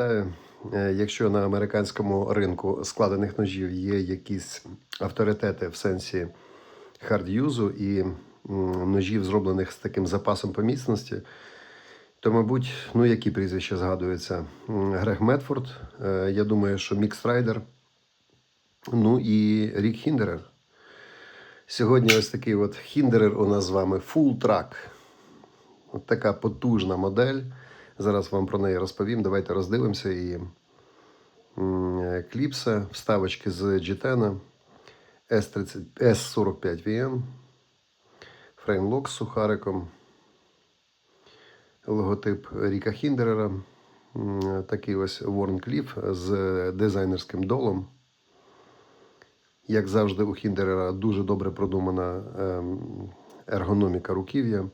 пам'ятаю, е, якщо на американському ринку складених ножів є якісь авторитети в сенсі хардюзу і ножів, зроблених з таким запасом по міцності, то, мабуть, ну які прізвища згадуються? Грег Медфорд, е, я думаю, що Мікс Райдер, ну і Рік Хіндерер. Сьогодні ось такий от Хіндерер у нас з вами Full Track. От така потужна модель. Зараз вам про неї розповім. Давайте роздивимося і кліпса, вставочки з G10, S30, S45VM, фреймлок з сухариком, логотип Ріка Хіндерера, такий ось Warncliffe з дизайнерським долом. Як завжди, у Хіндерера дуже добре продумана ем, ергономіка руків'я.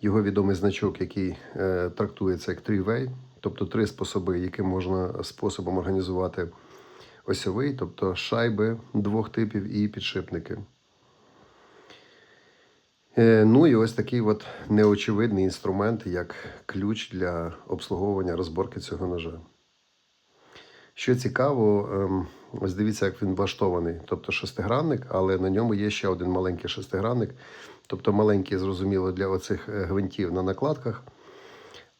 Його відомий значок, який е, трактується як three-way, тобто три способи, яким можна способом організувати осьовий, тобто шайби двох типів і підшипники. Е, ну і ось такий от неочевидний інструмент, як ключ для обслуговування розборки цього ножа. Що цікаво, ем, ось дивіться, як він влаштований. Тобто шестигранник, але на ньому є ще один маленький шестигранник. Тобто маленький, зрозуміло, для оцих е, гвинтів на накладках.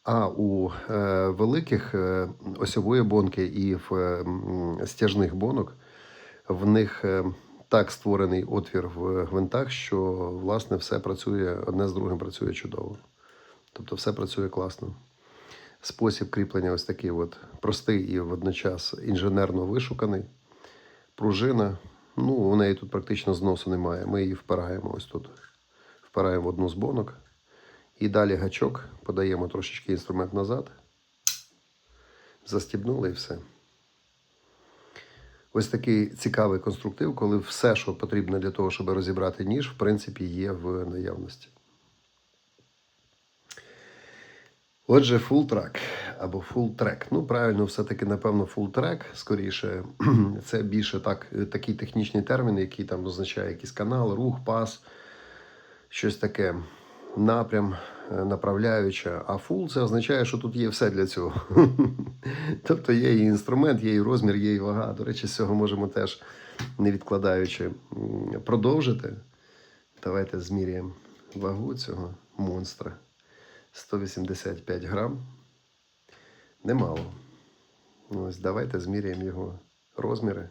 А у е, великих е, осьової бонки і в е, стяжних бонок в них е, так створений отвір в гвинтах, що власне все працює одне з другим працює чудово. Тобто все працює класно. Спосіб кріплення ось такий от простий і водночас інженерно вишуканий. Пружина, ну, у неї тут практично зносу немає. Ми її впираємо ось тут. Впираємо в одну з бонок. І далі гачок, подаємо трошечки інструмент назад. Застібнули і все. Ось такий цікавий конструктив, коли все, що потрібно для того, щоб розібрати ніж, в принципі, є в наявності. Отже, full track або full track. Ну, правильно, все-таки, напевно, full track, скоріше. Це більше так, такий технічний термін, який там означає якийсь канал, рух, пас, щось таке, напрям, е, направляюча. А full це означає, що тут є все для цього. тобто є і інструмент, є і розмір, є і вага. До речі, з цього можемо теж, не відкладаючи, продовжити. Давайте зміряємо вагу цього монстра. 185 грам. Немало. Ось давайте зміряємо його розміри.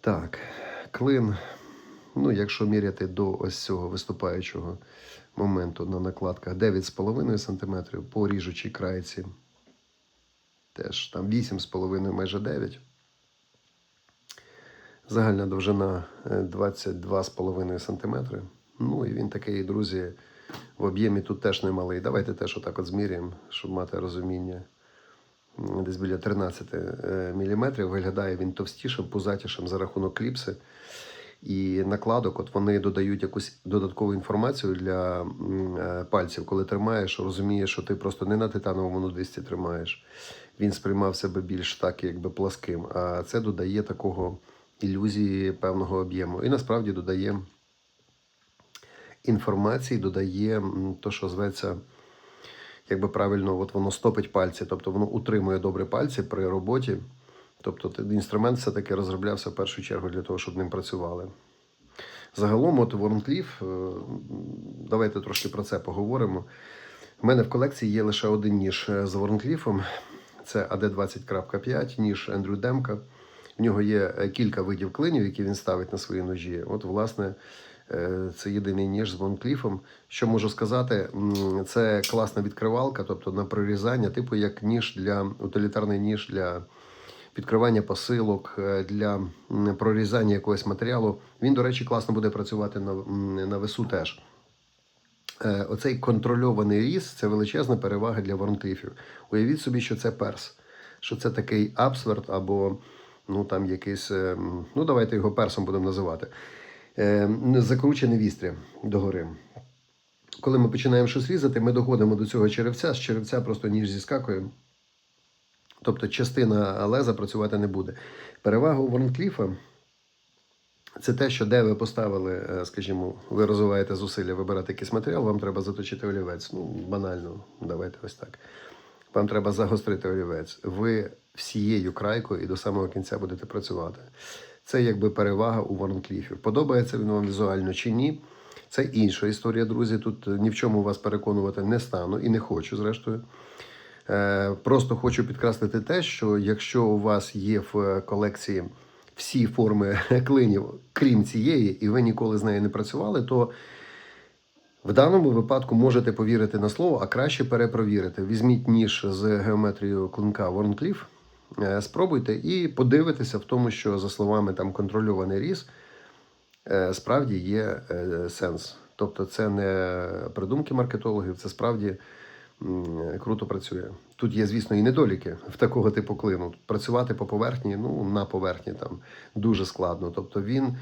Так, клин. Ну, якщо міряти до ось цього виступаючого моменту на накладках 9,5 см по ріжучій крайці. Теж там 8,5 майже 9. Загальна довжина е, 22,5 см. Ну і він такий, друзі, в об'ємі тут теж немалий. Давайте теж отак от зміряємо, щоб мати розуміння. Десь біля 13 мм. Виглядає він товстішим, пузатішим за рахунок кліпси. І накладок, от вони додають якусь додаткову інформацію для е, пальців, коли тримаєш, розумієш, що ти просто не на титановому нудисті тримаєш. Він сприймав себе більш так, якби пласким. А це додає такого ілюзії певного об'єму. І насправді додає інформації, додає то, що зветься, якби правильно, от воно стопить пальці, тобто воно утримує добре пальці при роботі. Тобто інструмент все-таки розроблявся в першу чергу для того, щоб ним працювали. Загалом, от Warncliffe, е, давайте трошки про це поговоримо. У мене в колекції є лише один ніж е, з Warncliffe. Це AD20.5, ніж Ендрю Демка. В нього є е, кілька видів клинів, які він ставить на свої ножі. От, власне, це єдиний ніж з Warncliffe. Що можу сказати, це класна відкривалка, тобто на прорізання, типу як ніж для утилітарний ніж для підкривання посилок, е, для прорізання якогось матеріалу. Він, до речі, класно буде працювати на, на весу теж. Е, Оцей контрольований різ це величезна перевага для воронкліфів. Уявіть собі, що це перс, що це такий апсверт або ну там якийсь, е, ну давайте його персом будемо називати. Закручене вістря догори. Коли ми починаємо щось різати, ми доходимо до цього черевця, з черевця просто ніж зіскакує. Тобто частина леза працювати не буде. Перевага у Воронкліфа це те, що де ви поставили, е, скажімо, ви розвиваєте зусилля вибирати якийсь матеріал, вам треба заточити олівець. Ну, банально, давайте ось так. Вам треба загострити олівець. Ви всією крайкою і до самого кінця будете працювати. Це якби перевага у Варнкліфів. Подобається він вам візуально чи ні. Це інша історія, друзі. Тут ні в чому вас переконувати не стану і не хочу, зрештою. Е, Просто хочу підкреслити те, що якщо у вас є в колекції всі форми клинів, крім цієї, і ви ніколи з нею не працювали, то в даному випадку можете повірити на слово, а краще перепровірити. Візьміть ніж з геометрією клинка Warncliffe, е, спробуйте і подивитеся в тому, що за словами там контрольований різ, е, справді є сенс. Тобто це не придумки маркетологів, це справді круто працює. Тут є, звісно, і недоліки в такого типу клину. Працювати по поверхні, ну на поверхні там дуже складно. Тобто він,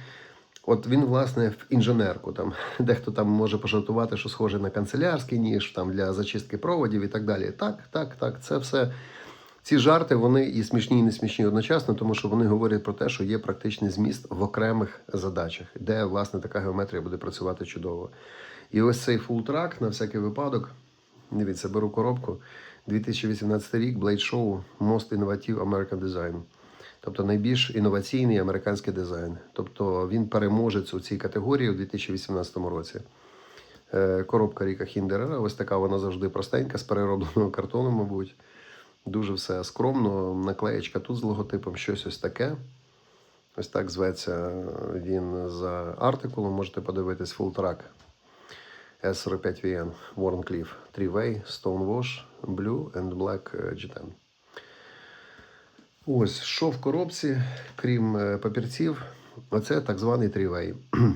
от він, власне, в інженерку. Там дехто там може пожартувати, що схоже на канцелярський ніж там для зачистки проводів і так далі. Так, так, так, це все. Ці жарти вони і смішні, і не смішні одночасно, тому що вони говорять про те, що є практичний зміст в окремих задачах, де власне така геометрія буде працювати чудово. І ось цей фултрак на всякий випадок. Дивіться, беру коробку. 2018 рік Blade Show Most Innovative American Design. Тобто найбільш інноваційний американський дизайн. Тобто він переможець у цій категорії у 2018 році. Е, Коробка Ріка Хіндерера, ось така вона завжди простенька, з переробленого картону, мабуть. Дуже все скромно. Наклеєчка тут з логотипом, щось ось таке. Ось так зветься він за артикулом. Можете подивитись Track S45VN Warncliffe 3-Way Stonewash Blue and Black е, G10. Ось, що в коробці, крім е, папірців, оце так званий 3-Way.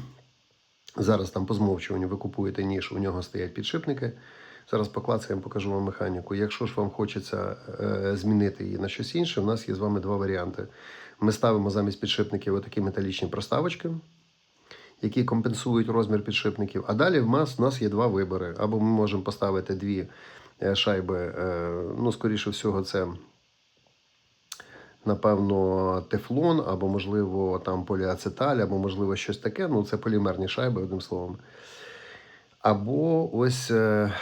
Зараз там по змовчуванню ви купуєте ніж, у нього стоять підшипники. Зараз поклацаємо, покажу вам механіку. Якщо ж вам хочеться е, змінити її на щось інше, у нас є з вами два варіанти. Ми ставимо замість підшипників отакі металічні проставочки, які компенсують розмір підшипників. А далі в нас, в нас є два вибори. Або ми можемо поставити дві е, шайби, е, ну, скоріше всього, це напевно, тефлон, або, можливо, там поліацеталь, або, можливо, щось таке. Ну, це полімерні шайби, одним словом. Або ось, е,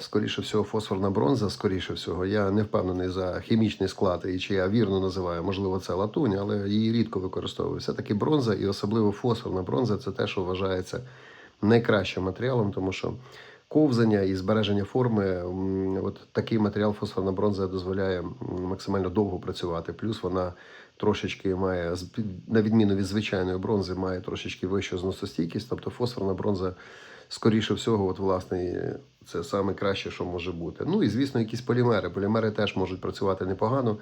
скоріше всього, фосфорна бронза, скоріше всього. Я не впевнений за хімічний склад і чи я вірно називаю, можливо, це латунь, але її рідко використовую. Все-таки бронза і особливо фосфорна бронза це те, що вважається найкращим матеріалом, тому що ковзання і збереження форми, от такий матеріал фосфорна бронза дозволяє максимально довго працювати. Плюс вона трошечки має, на відміну від звичайної бронзи, має трошечки вищу зносостійкість. Тобто фосфорна бронза, скоріше всього, от власне, це саме краще, що може бути. Ну і звісно, якісь полімери. Полімери теж можуть працювати непогано.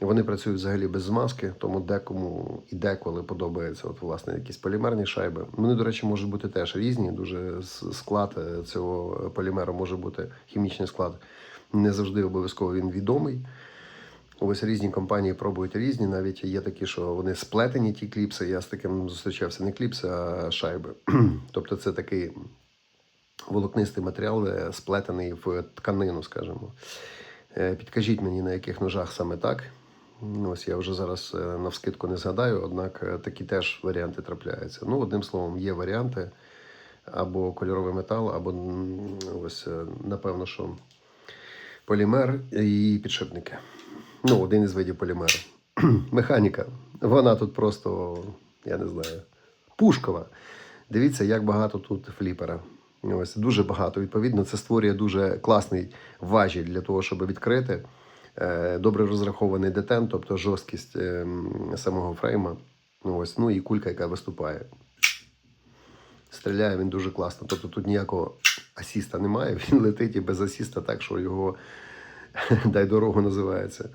Вони працюють взагалі без змазки, тому декому і деколи подобається от, власне, якісь полімерні шайби. Вони, до речі, можуть бути теж різні. Дуже склад е, цього полімеру може бути хімічний склад. Не завжди обов'язково він відомий. Ось різні компанії пробують різні. Навіть є такі, що вони сплетені, ті кліпси. Я з таким зустрічався не кліпси, а шайби. тобто це такий волокнистий матеріал, е, сплетений в тканину, скажімо. Е, Підкажіть мені, на яких ножах саме так. Ось я вже зараз е, навскидку не згадаю, однак такі теж варіанти трапляються. Ну, одним словом, є варіанти або кольоровий метал, або ось, напевно, що полімер і підшипники. Ну, один із видів полімеру. Механіка. Вона тут просто, я не знаю, пушкова. Дивіться, як багато тут фліпера. Ось дуже багато. Відповідно, це створює дуже класний важіль для того, щоб відкрити. Е, Добре розрахований детен, тобто жорсткість ем, самого фрейма. Ну, ось, ну і кулька, яка виступає. Стріляє він дуже класно. Тобто тут ніякого асіста немає. Він летить і без асіста, так що його дай дорогу називається.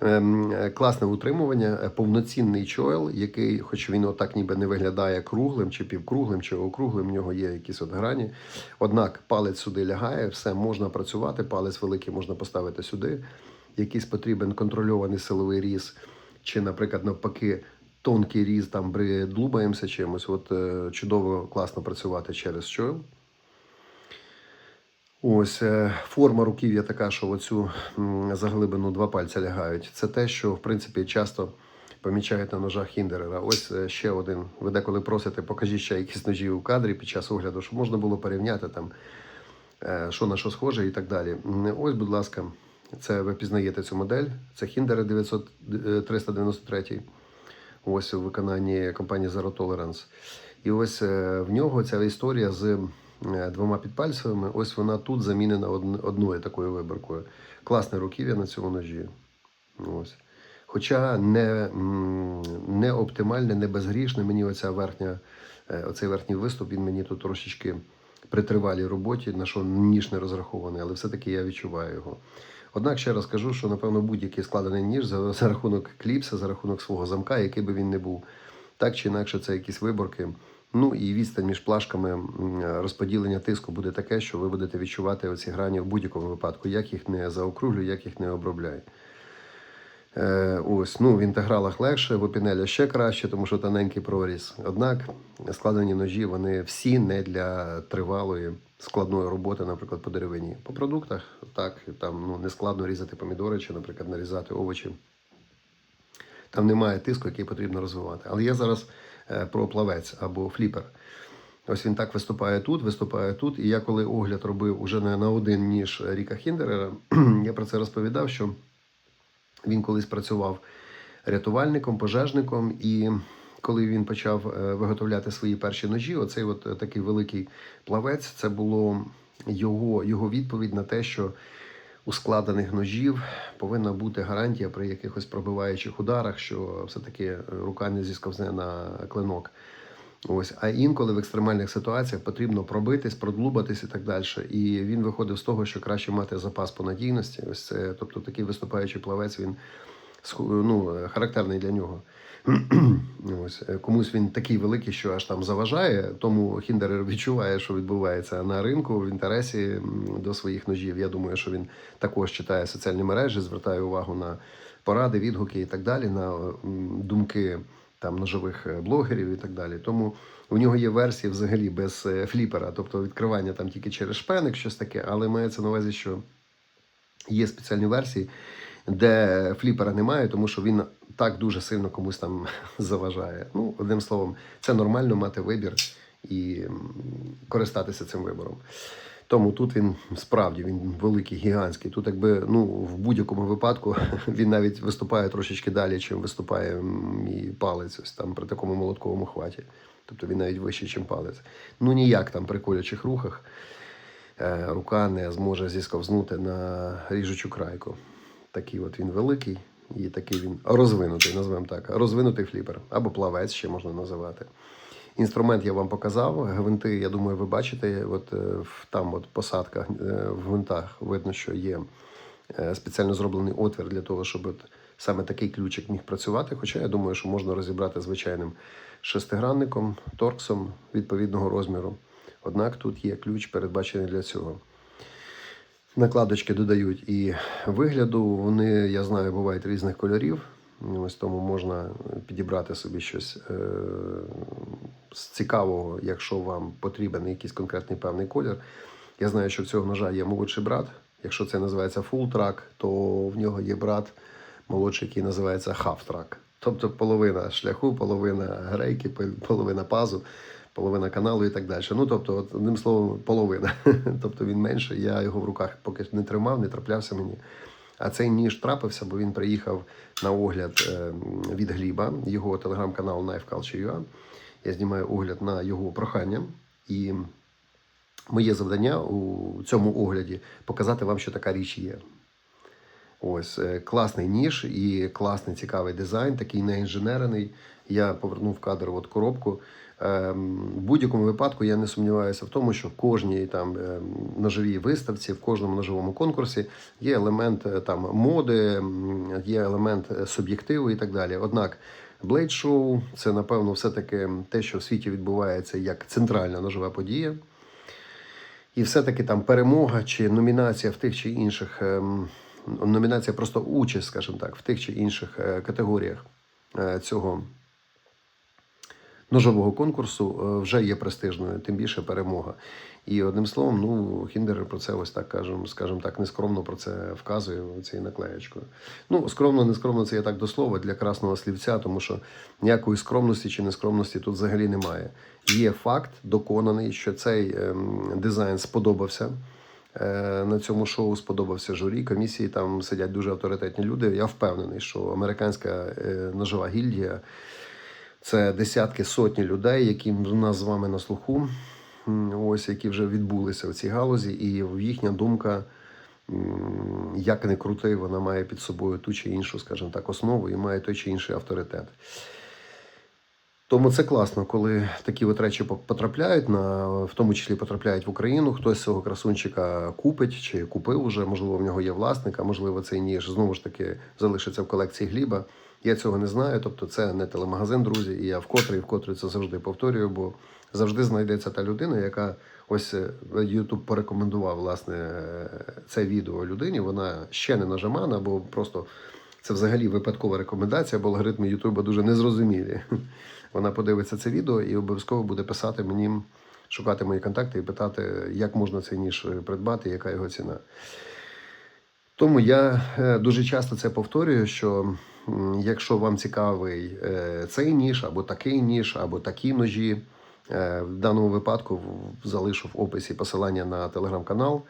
Ем, е, Класне утримування, е, повноцінний чойл, який, хоч він отак ніби не виглядає круглим, чи півкруглим, чи округлим, в нього є якісь от грані. Однак палець сюди лягає, все можна працювати, палець великий можна поставити сюди. Якийсь потрібен контрольований силовий різ, чи, наприклад, навпаки, тонкий різ, там придлубаємося чимось. От е, чудово, класно працювати через чойл. Ось е, форма руків'я така, що оцю заглибину два пальця лягають. Це те, що в принципі часто помічають на ножах Хіндерера. Ось е, ще один. Ви деколи просите, покажіть ще якісь ножі у кадрі під час огляду, щоб можна було порівняти там, е, що на що схоже і так далі. Ось, будь ласка, Це ви пізнаєте цю модель. Це Хіндер 900, е, 393. Ось у виконанні компанії Zero Tolerance. І ось в нього ця історія з двома підпальцевими. Ось вона тут замінена одн- одною такою виборкою. Класне руків'я на цьому ножі. Ось. Хоча не, не оптимальне, не безгрішне, мені оця верхня, е, оцей верхній виступ, він мені тут трошечки при тривалій роботі, на що ніж не розрахований, але все-таки я відчуваю його. Однак ще раз кажу, що напевно будь-який складений ніж за, за рахунок кліпса, за рахунок свого замка, який би він не був, так чи інакше, це якісь виборки. Ну і відстань між плашками розподілення тиску буде таке, що ви будете відчувати оці грані в будь-якому випадку, як їх не заокруглюю, як їх не обробляю. Е, ось, ну, в інтегралах легше, в опінеля ще краще, тому що тоненький проріз. Однак складені ножі вони всі не для тривалої складної роботи, наприклад, по деревині. По продуктах так, там ну, не складно різати помідори чи, наприклад, нарізати овочі. Там немає тиску, який потрібно розвивати. Але я зараз про плавець або фліпер. Ось він так виступає тут, виступає тут. І я коли огляд робив уже не на один ніж Ріка Хіндерера, я про це розповідав, що він колись працював рятувальником, пожежником, і коли він почав е, виготовляти свої перші ножі, оцей от е, такий великий плавець, це було його, його відповідь на те, що у складених ножів повинна бути гарантія при якихось пробиваючих ударах, що все-таки е, рука не зісковзне на клинок. Ось, а інколи в екстремальних ситуаціях потрібно пробитись, продлубатись і так далі. І він виходив з того, що краще мати запас по надійності. Ось це, тобто такий виступаючий плавець, він ну, характерний для нього. Ось е, комусь він такий великий, що аж там заважає. Тому Хіндерер відчуває, що відбувається на ринку в інтересі до своїх ножів. Я думаю, що він також читає соціальні мережі, звертає увагу на поради, відгуки і так далі, на думки там ножових е, блогерів і так далі. Тому у нього є версії взагалі без е, фліпера, тобто відкривання там тільки через шпеник, щось таке, але мається на увазі, що є спеціальні версії, де фліпера немає, тому що він так дуже сильно комусь там заважає. Ну, одним словом, це нормально мати вибір і користатися цим вибором. Тому тут він справді він великий, гігантський. Тут, якби ну в будь-якому випадку він навіть виступає трошечки далі, чим виступає мій палець, ось там при такому молотковому хваті. Тобто він навіть вищий, ніж палець. Ну ніяк там при колючих рухах е, рука не зможе зісковзнути на ріжучу крайку. Такий от він великий і такий він розвинутий, назвемо так. Розвинутий фліпер або плавець ще можна називати. Інструмент я вам показав. Гвинти, я думаю, ви бачите. От е, там, от посадка е, в гвинтах, видно, що є е, спеціально зроблений отвір для того, щоб от саме такий ключик міг працювати. Хоча я думаю, що можна розібрати звичайним шестигранником, торксом відповідного розміру. Однак тут є ключ, передбачений для цього. Накладочки додають і вигляду. Вони, я знаю, бувають різних кольорів. Ось тому можна підібрати собі щось е, з цікавого, якщо вам потрібен якийсь конкретний певний колір. Я знаю, що в цього ножа є молодший брат. Якщо це називається track, то в нього є брат молодший, який називається half. Тобто половина шляху, половина грейки, половина пазу, половина каналу і так далі. Ну, тобто, одним словом, половина. тобто він менший. Я його в руках поки не тримав, не траплявся мені. А цей ніж трапився, бо він приїхав на огляд е, від Гліба, його телеграм-канал Knife Culture.ua. Я знімаю огляд на його прохання. І моє завдання у цьому огляді показати вам, що така річ є. Ось е, класний ніж і класний цікавий дизайн, такий не інженерений. Я повернув кадр от коробку. Ем, В будь-якому випадку я не сумніваюся в тому, що в кожній там ем, ножовій виставці, в кожному ножовому конкурсі є елемент е, там моди, є елемент е, суб'єктиву і так далі. Однак Show – це напевно все-таки те, що в світі відбувається як центральна ножова подія. І все-таки там перемога чи номінація в тих чи інших ем, номінація, просто участь, скажімо так, в тих чи інших е, категоріях е, цього ножового конкурсу е, вже є престижною, тим більше перемога. І одним словом, ну Хіндер про це ось так кажемо, скажімо так, нескромно про це вказує цією наклеєчкою. Ну, скромно, нескромно, це я так до слова для красного слівця, тому що ніякої скромності чи нескромності тут взагалі немає. Є факт, доконаний, що цей ем, дизайн сподобався е, на цьому шоу сподобався журі. Комісії там сидять дуже авторитетні люди. Я впевнений, що американська е, ножова гільдія це десятки сотні людей, які в нас з вами на слуху, ось які вже відбулися в цій галузі, і їхня думка. Як не крути, вона має під собою ту чи іншу, скажімо так, основу і має той чи інший авторитет. Тому це класно, коли такі от речі потрапляють на в тому числі потрапляють в Україну. Хтось цього красунчика купить чи купив уже, можливо, в нього є власник, а можливо, цей ніж знову ж таки залишиться в колекції гліба. Я цього не знаю. Тобто, це не телемагазин, друзі. І я вкотре і вкотре це завжди повторюю, бо завжди знайдеться та людина, яка ось е, YouTube порекомендував власне е, це відео людині. Вона ще не нажимана, бо просто це взагалі випадкова рекомендація, бо алгоритми Ютуба дуже незрозумілі. Вона подивиться це відео і обов'язково буде писати мені, шукати мої контакти і питати, як можна цей ніж придбати, яка його ціна. Тому я е, дуже часто це повторюю, що якщо вам цікавий е, цей ніж, або такий ніж, або такі ножі, е, в даному випадку залишу в описі посилання на телеграм-канал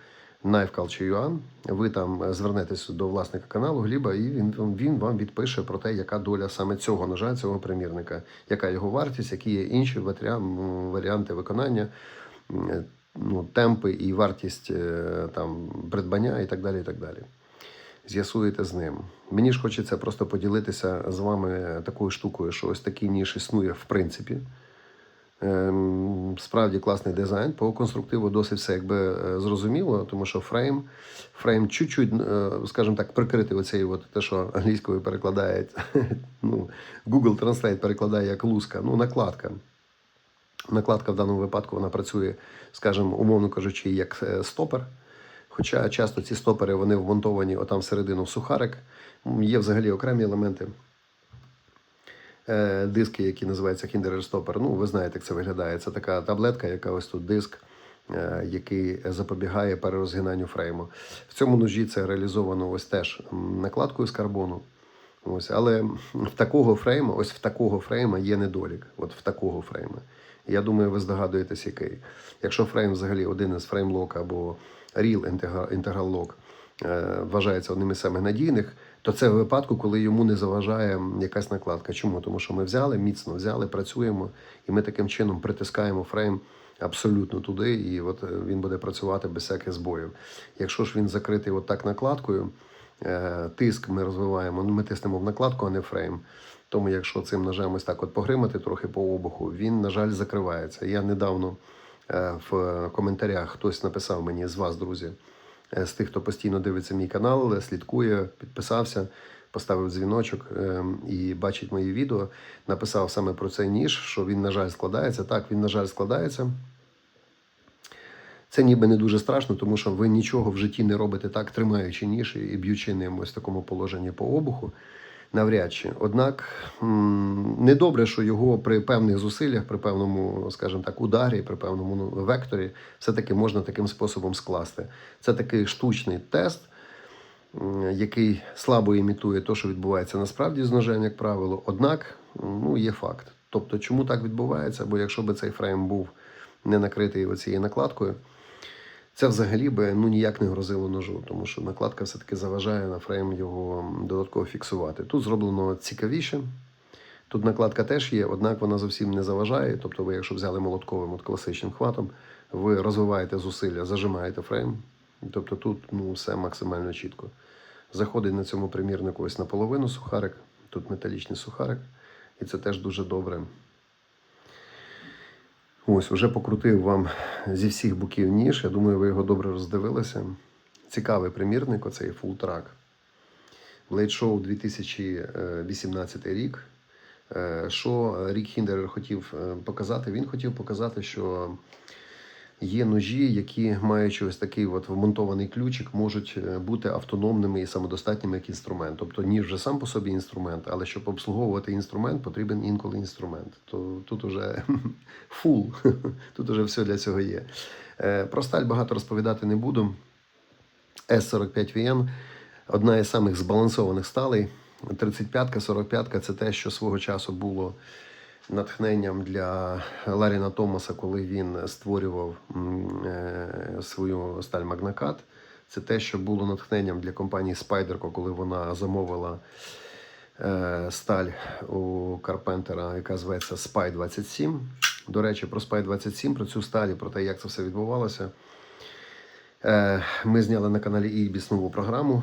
Knife Ви там е, звернетесь до власника каналу Гліба, і він, він вам відпише про те, яка доля саме цього ножа, цього примірника, яка його вартість, які є інші варіанти виконання, ну, темпи і вартість там, придбання і так далі. І так далі. З'ясуєте з ним. Мені ж хочеться просто поділитися з вами такою штукою, що ось такий ніж існує в принципі. Ем, Справді класний дизайн. По конструктиву досить все якби е, зрозуміло, тому що фрейм, фрейм чуть-чуть, е, скажімо так, прикритий оцей, от те, що англійською перекладають, ну, Google Translate перекладає як луска, ну, накладка. Накладка в даному випадку вона працює, скажімо, умовно кажучи, як е, стопер. Хоча часто ці стопери вони вмонтовані отам всередину в сухарик. Є взагалі окремі елементи. Е, диски, які називаються Kinder Stopper. Ну, ви знаєте, як це виглядає. Це така таблетка, яка ось тут диск, е, який запобігає перерозгинанню фрейму. В цьому ножі це реалізовано ось теж накладкою з карбону. Ось, але в такого фрейма, ось в такого фрейма є недолік. От в такого фрейма. Я думаю, ви здогадуєтесь, який. Якщо фрейм взагалі один із фреймлок або Real Integral- е, вважається одним із самих надійних, то це в випадку, коли йому не заважає якась накладка. Чому? Тому що ми взяли, міцно взяли, працюємо, і ми таким чином притискаємо фрейм абсолютно туди, і от е, він буде працювати без всяких збоїв. Якщо ж він закритий от так накладкою, е, тиск ми розвиваємо, ми тиснемо в накладку, а не фрейм. Тому, якщо цим ножем ось так от погримати трохи по обуху, він, на жаль, закривається. Я недавно в коментарях хтось написав мені з вас, друзі, е, з тих, хто постійно дивиться мій канал, е, слідкує, підписався, поставив дзвіночок е, і бачить мої відео. Написав саме про цей ніж, що він, на жаль, складається. Так, він, на жаль, складається. Це ніби не дуже страшно, тому що ви нічого в житті не робите так, тримаючи ніж і б'ючи ним ось в такому положенні по обуху. Навряд чи. Однак недобре, що його при певних зусиллях, при певному, скажімо так, ударі, при певному ну, векторі, все-таки можна таким способом скласти. Це такий штучний тест, який слабо імітує те, що відбувається насправді з ножем, як правило. Однак ну, є факт. Тобто, чому так відбувається? Бо якщо би цей фрейм був не накритий оцією накладкою, це взагалі би ну ніяк не грозило ножу, тому що накладка все-таки заважає на фрейм його додатково фіксувати. Тут зроблено цікавіше. Тут накладка теж є, однак вона зовсім не заважає. Тобто, ви, якщо взяли молотковим от класичним хватом, ви розвиваєте зусилля, зажимаєте фрейм. Тобто тут ну, все максимально чітко. Заходить на цьому примірнику ось наполовину сухарик, тут металічний сухарик, і це теж дуже добре. Ось, уже покрутив вам зі всіх боків ніж. Я думаю, ви його добре роздивилися. Цікавий примірник, оцей фултрак. Blade Show 2018 рік. Е, Що Рік Хіндер хотів е, показати? Він хотів показати, що є ножі, які, маючи ось такий от вмонтований ключик, можуть е, бути автономними і самодостатніми як інструмент. Тобто ніж вже сам по собі інструмент, але щоб обслуговувати інструмент, потрібен інколи інструмент. То тут уже фул, тут уже все для цього є. Е, Про сталь багато розповідати не буду. S45VN одна із самих збалансованих сталей. 35-ка, 45-ка це те, що свого часу було натхненням для Ларіна Томаса, коли він створював е, свою сталь Магнакат. Це те, що було натхненням для компанії Spyderco, коли вона замовила е, сталь у Карпентера, яка зветься Spy 27. До речі, про Spy 27, про цю сталь, про те, як це все відбувалося. Е, Ми зняли на каналі Ібіс нову програму.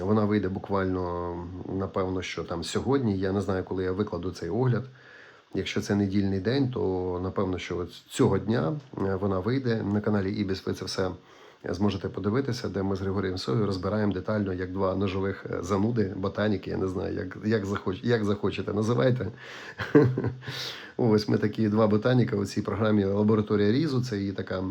Вона вийде буквально, напевно, що там сьогодні. Я не знаю, коли я викладу цей огляд. Якщо це недільний день, то напевно, що от цього дня е, вона вийде на каналі Ібіс. Ви це все зможете подивитися, де ми з Григорієм Сою розбираємо детально, як два ножових е, зануди, ботаніки. Я не знаю, як, як, захоч, як захочете, називайте. Ось ми такі два ботаніка у цій програмі Лабораторія Різу. Це її така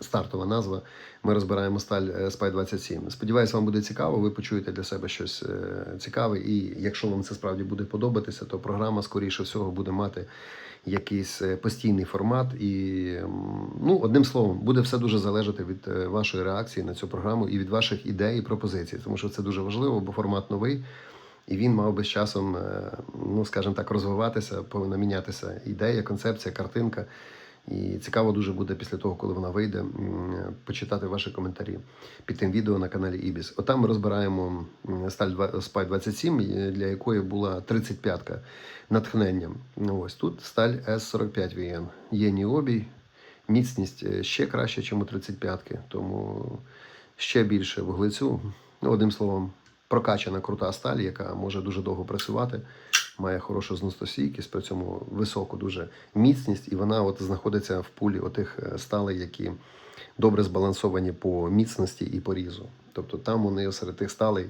стартова назва. Ми розбираємо сталь е, Spy 27. Сподіваюсь, вам буде цікаво. Ви почуєте для себе щось е, цікаве. І якщо вам це справді буде подобатися, то програма, скоріше всього, буде мати якийсь е, постійний формат. І ну, одним словом, буде все дуже залежати від вашої реакції на цю програму і від ваших ідей і пропозицій, тому що це дуже важливо, бо формат новий. І він мав би з часом, ну скажімо так, розвиватися, повинна мінятися ідея, концепція, картинка. І цікаво дуже буде після того, коли вона вийде, почитати ваші коментарі під тим відео на каналі Ібіс. Отам ми розбираємо сталь Spy 27, е, для якої була 35-ка натхненням. Ось тут сталь S45 VN. Є ніобій, міцність е, ще краще, ніж у 35-ки, тому ще більше вуглецю. Ну, одним словом, прокачана крута сталь, яка може дуже довго працювати, має хорошу зносостійкість, при цьому високу дуже міцність, і вона от знаходиться в пулі отих е, сталей, які добре збалансовані по міцності і по різу. Тобто там вони серед тих сталей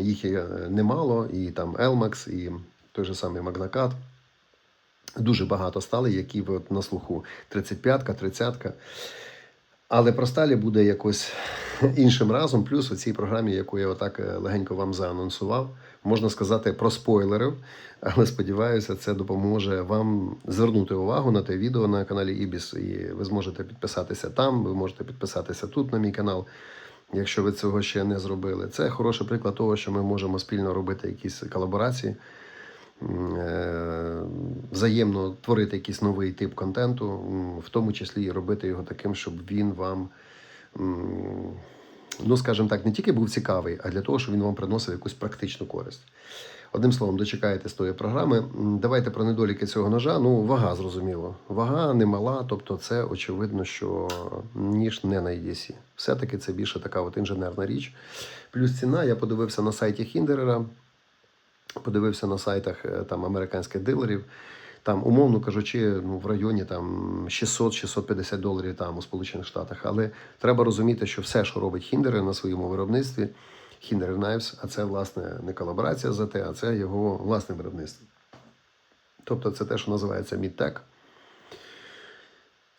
їх є е, немало, і там Elmax, і той же самий Магнакат. Дуже багато сталей, які от на слуху 35-ка, 30-ка. Але про сталі буде якось іншим разом. Плюс у цій програмі, яку я отак е, легенько вам заанонсував, можна сказати про спойлерів. Але сподіваюся, це допоможе вам звернути увагу на те відео на каналі Ібіс. І ви зможете підписатися там, ви можете підписатися тут на мій канал. Якщо ви цього ще не зробили, це хороший приклад того, що ми можемо спільно робити якісь колаборації, е, взаємно творити якийсь новий тип контенту, в тому числі і робити його таким, щоб він вам, ну скажімо так, не тільки був цікавий, а для того, щоб він вам приносив якусь практичну користь. Одним словом, дочекаєтесь тої програми. Давайте про недоліки цього ножа. Ну, вага, зрозуміло. Вага немала, тобто це очевидно, що ніж не на EDC. Все-таки це більше така от інженерна річ. Плюс ціна, я подивився на сайті Хіндерера, подивився на сайтах е, там американських дилерів. Там, умовно кажучи, ну, в районі там 600-650 доларів там у Сполучених Штатах. Але треба розуміти, що все, що робить Хіндери на своєму виробництві, Хіндер Knives, а це власне не колаборація з АТ, а це його власне виробництво. Тобто це те, що називається Мідтек.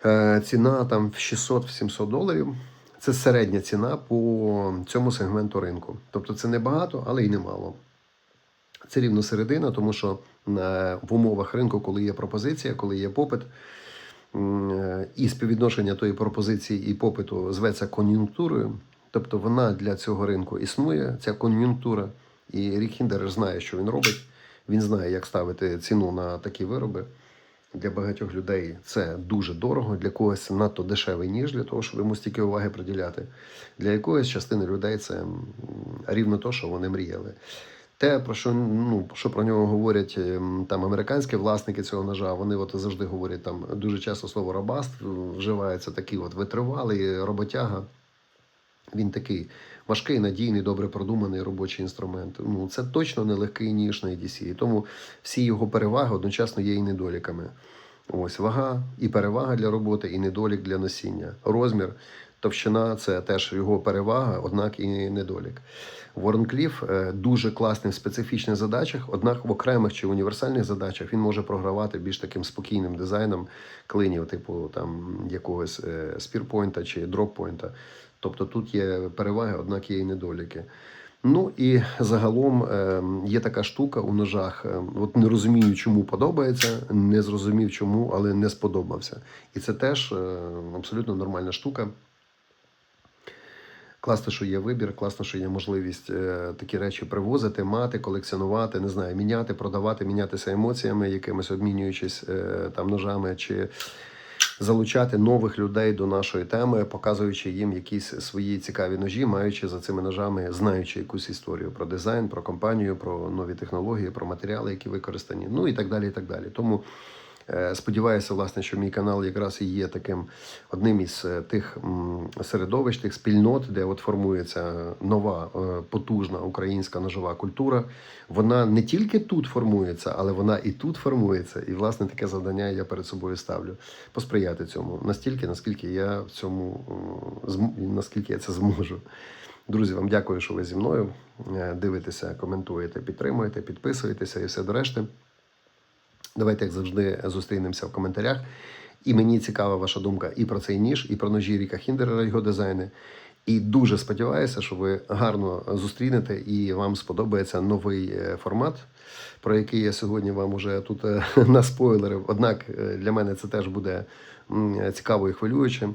Е, Ціна там в 600-700 доларів. Це середня ціна по цьому сегменту ринку. Тобто це не багато, але й немало. Це рівно середина, тому що е, в умовах ринку, коли є пропозиція, коли є попит, е, і співвідношення тої пропозиції і попиту зветься кон'юнктурою. Тобто вона для цього ринку існує, ця кон'юнктура. І Рік Хіндер знає, що він робить. Він знає, як ставити ціну на такі вироби. Для багатьох людей це дуже дорого, для когось надто дешевий ніж для того, щоб йому стільки уваги приділяти. Для якоїсь частини людей це рівно то, що вони мріяли. Те, про що, ну, що про нього говорять ем, там американські власники цього ножа, вони от завжди говорять там дуже часто слово робаст вживається такий от витривалий роботяга. Він такий важкий, надійний, добре продуманий робочий інструмент. Ну, це точно не легкий ніж на EDC. Тому всі його переваги одночасно є і недоліками. Ось вага і перевага для роботи, і недолік для носіння. Розмір, товщина це теж його перевага, однак і недолік. Воронкліф дуже класний в специфічних задачах, однак в окремих чи універсальних задачах він може програвати більш таким спокійним дизайном клинів, типу там якогось е, спірпойнта чи дроппойнта. Тобто тут є переваги, однак є і недоліки. Ну і загалом е, є така штука у ножах. е, От не розумію, чому подобається, не зрозумів чому, але не сподобався. І це теж е, абсолютно нормальна штука. Класно, що є вибір, класно, що є можливість е, такі речі привозити, мати, колекціонувати, не знаю, міняти, продавати, мінятися емоціями, якимись обмінюючись е, там ножами чи залучати нових людей до нашої теми, показуючи їм якісь свої цікаві ножі, маючи за цими ножами, знаючи якусь історію про дизайн, про компанію, про нові технології, про матеріали, які використані, ну і так далі. І так далі. Тому сподіваюся, власне, що мій канал якраз і є таким одним із е, тих середовищ, тих спільнот, де от формується нова е, потужна українська ножова культура. Вона не тільки тут формується, але вона і тут формується. І власне таке завдання я перед собою ставлю посприяти цьому настільки, наскільки я в цьому наскільки я це зможу. Друзі, вам дякую, що ви зі мною Е, дивитеся, коментуєте, підтримуєте, підписуєтеся і все до решти. Давайте, як завжди, зустрінемося в коментарях. І мені цікава ваша думка і про цей ніж, і про ножі Ріка Хіндера, його дизайни. І дуже сподіваюся, що ви гарно зустрінете і вам сподобається новий е, формат, про який я сьогодні вам уже тут е, наспойлерив. Однак е, для мене це теж буде цікаво і хвилююче.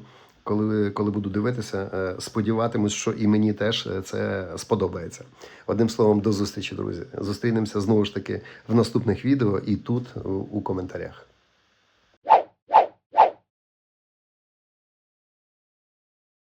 Коли, коли буду дивитися, е, сподіватимусь, що і мені теж е, це сподобається. Одним словом, до зустрічі, друзі. Зустрінемося знову ж таки в наступних відео і тут у- у коментарях.